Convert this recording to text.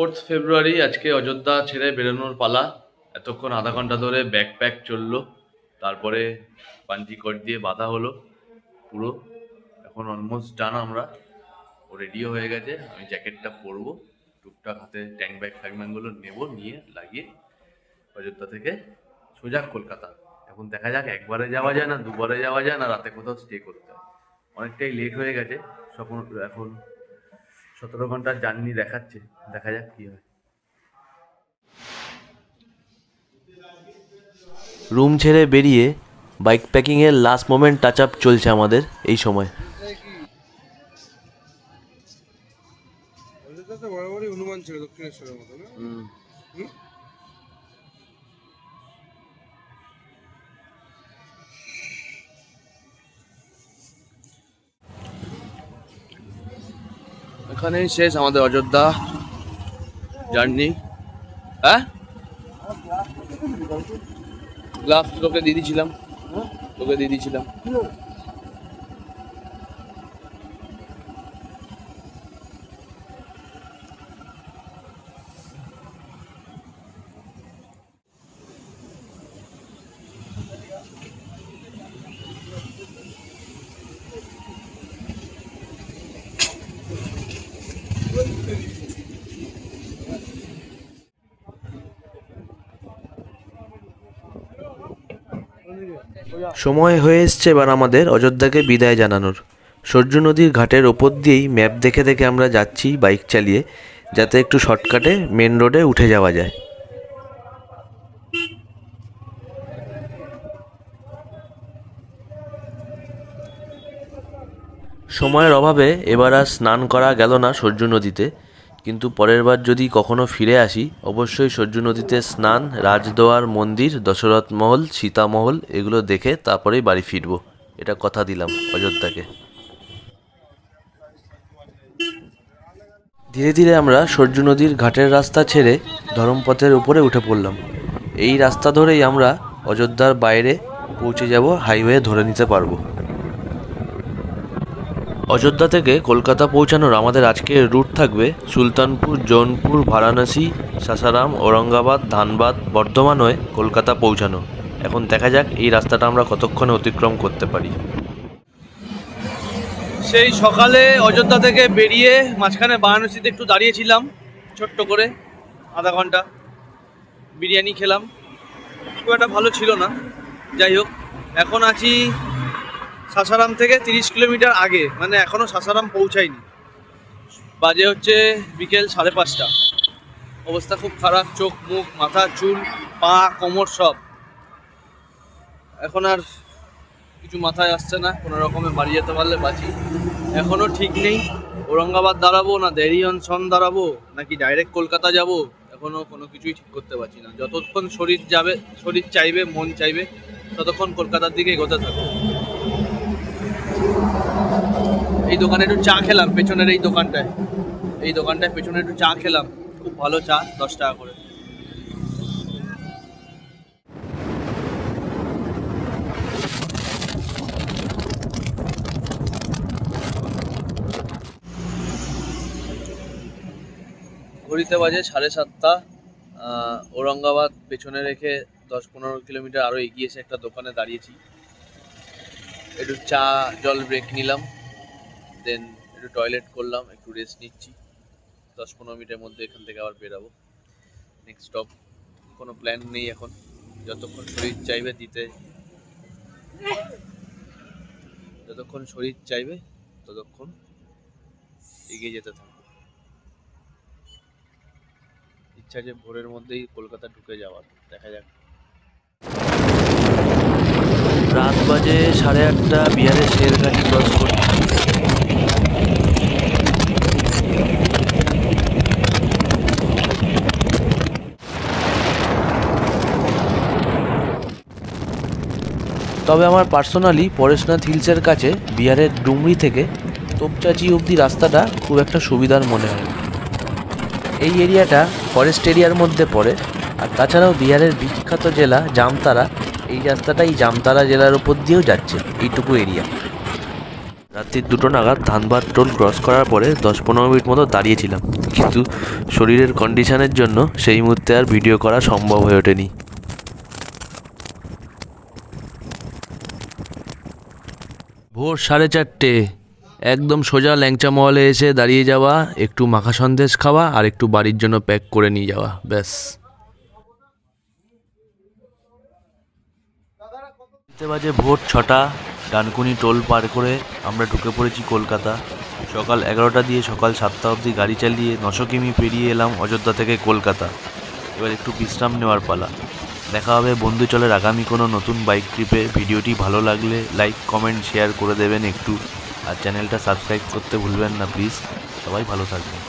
Fourth ফেব্রুয়ারি আজকে অযোধ্যা ছেড়ে বেরোনোর পালা। এতক্ষণ আধা ঘণ্টা ধরে ব্যাক প্যাক চলল। তারপরে পাঞ্জি কট দিয়ে বাঁধা হলো পুরো। এখন অলমোস্ট ডান আমরা। ও রেডিও হয়ে গেছে। আমি জ্যাকেটটা পরবো। টুকটাক হাতে ট্যাঙ্ক ব্যাগ ফ্যাগ ব্যাগগুলো নেব, নিয়ে লাগিয়ে অযোধ্যা থেকে সোজা কলকাতা। এখন দেখা যাক একবারে যাওয়া যায় না, দুবারে যাওয়া যায় না, রাতে কোথাও স্টে করতে হয়। অনেকটাই লেট হয়ে গেছে। সকল এখন সতেরো ঘণ্টার জার্নি দেখাচ্ছে দেখা যাক কি হয়। রুম ছেড়ে বেরিয়ে বাইক প্যাকিংয়ের লাস্ট মোমেন্ট টাচ আপ চলছে আমাদের এই সময়। অযোধ্যা বরাবরই হনুমান ছিল দক্ষিণেশ্বরের মতো না? এখানেই শেষ আমাদের অযোধ্যা জার্নি। হ্যাঁ? গ্লাভস তোকে দিয়ে দিয়েছিলাম তোকে দিয়ে দিয়েছিলাম সময় হয়ে এসছে এবার আমাদের অযোধ্যাকে বিদায় জানানোর। সূর্য নদীর ঘাটের ওপর দিয়েই ম্যাপ দেখে দেখে আমরা যাচ্ছি বাইক চালিয়ে, যাতে একটু শর্টকাটে মেন রোডে উঠে যাওয়া যায়। সময়ের অভাবে এবার আর স্নান করা গেল না সূর্য নদীতে। কিন্তু পরের বার যদি কখনো ফিরে আসি, অবশ্যই সূর্য নদীতে স্নান, রাজদোয়ার, মন্দির, দশরথ মহল সীতামহল এগুলো দেখে তারপরেই বাড়ি ফিরবো। এটা কথা দিলাম অযোধ্যাকে। ধীরে ধীরে আমরা সূর্য নদীর ঘাটের রাস্তা ছেড়ে ধরমপথের উপরে উঠে পড়লাম। এই রাস্তা ধরেই আমরা অযোধ্যার বাইরে পৌঁছে যাব, হাইওয়ে ধরে নিতে পারব। অযোধ্যা থেকে কলকাতা পৌঁছানোর আমাদের আজকের রুট থাকবে সুলতানপুর, জৌনপুর, বারাণসী, সাসারাম, ঔরঙ্গাবাদ, ধানবাদ, বর্ধমান হয়ে কলকাতা পৌঁছানো। এখন দেখা যাক এই রাস্তাটা আমরা কতক্ষণে অতিক্রম করতে পারি। সেই সকালে অযোধ্যা থেকে বেরিয়ে মাঝখানে বারাণসীতে একটু দাঁড়িয়েছিলাম, ছোট্ট করে, আধা ঘণ্টা। বিরিয়ানি খেলাম। খুব একটা ভালো ছিল না। যাই হোক, এখন আছি সাসারাম থেকে তিরিশ কিলোমিটার আগে মানে এখনও সাসারাম পৌঁছায়নি। বাজে হচ্ছে বিকেল সাড়ে পাঁচটা। অবস্থা খুব খারাপ, চোখ, মুখ, মাথা, চুল, পা, কোমর সব। এখন আর কিছু মাথায় আসছে না, কোনো রকমে বাড়ি যেতে পারলে বাঁচি। এখনও ঠিক নেই, ঔরঙ্গাবাদ দাঁড়াবো না, দেরিয়ন সন দাঁড়াবো, নাকি ডাইরেক্ট কলকাতা যাব এখনও কোনো কিছুই ঠিক করতে পারছি না। যতক্ষণ শরীর যাবে, শরীর চাইবে, মন চাইবে, ততক্ষণ কলকাতার দিকে এগোতে থাকব। এই দোকানে একটু চা খেলাম, পেছনের এই দোকানটায়। এই দোকানটায় পেছনে একটু চা খেলাম। খুব ভালো চা, দশ টাকা করে। ঘড়িতে বাজে সাড়ে সাতটা। ঔরঙ্গাবাদ পেছনে রেখে দশ পনেরো কিলোমিটার আরও এগিয়েছে একটা দোকানে দাঁড়িয়েছি। একটু চা, জল ব্রেক নিলাম দেন একটু টয়লেট করলাম, একটু রেস্ট নিচ্ছি। দশ পনেরো মিনিটের মধ্যে এখান থেকে আবার বেরাবো। নেক্সট স্টপ কোনো প্ল্যান নেই এখন। যতক্ষণ শরীর চাইবে দিতে। যতক্ষণ শরীর চাইবে, ততক্ষণ এগিয়ে যেতে থাকব। ইচ্ছা যে ভোরের মধ্যেই কলকাতা ঢুকে যাওয়ার, দেখা যাক রাত বাজে সাড়ে আটটা বিহারের শেরঘাটি ক্রস করছি তবে আমার পার্সোনালি পরেশনাথ হিলসের কাছে বিহারের ডুমরি থেকে তোপচাচি অবধি রাস্তাটা খুব একটা সুবিধার মনে হয় এই এরিয়াটা ফরেস্ট এরিয়ার মধ্যে পড়ে, আর তাছাড়াও বিহারের বিখ্যাত জেলা জামতারা এই রাস্তাটা এই জামতারা জেলার উপর দিয়েও যাচ্ছে, এইটুকু এরিয়া রাত্রির দুটো নাগাদ ধানবাদ টোল ক্রস করার পরে দশ পনেরো মিনিট মতো দাঁড়িয়েছিলাম। কিন্তু শরীরের কন্ডিশনের জন্য সেই মুহূর্তে আর ভিডিও করা সম্ভব হয়ে ওঠেনি। ভোর সাড়ে চারটে, একদম সোজা ল্যাংচা মহলে এসে দাঁড়িয়ে যাওয়া, একটু মাখা সন্দেশ খাওয়া আর একটু বাড়ির জন্য প্যাক করে নিয়ে যাওয়া, ব্যাস। দেখতে বাজে ভোর ছটা, ডানকুনি টোল পার করে আমরা ঢুকে পড়েছি কলকাতা। সকাল এগারোটা দিয়ে সকাল সাতটা অবধি গাড়ি চালিয়ে নশো কিমি পেরিয়ে এলাম অযোধ্যা থেকে কলকাতা। এবার একটু বিশ্রাম নেওয়ার পালা। দেখা হবে বন্ধু চলের আগামী কোনো নতুন বাইক ট্রিপে। ভিডিওটি ভালো লাগলে লাইক, কমেন্ট, শেয়ার করে দেবেন একটু। আর চ্যানেলটা সাবস্ক্রাইব করতে ভুলবেন না, প্লিজ। সবাই ভালো থাকবেন।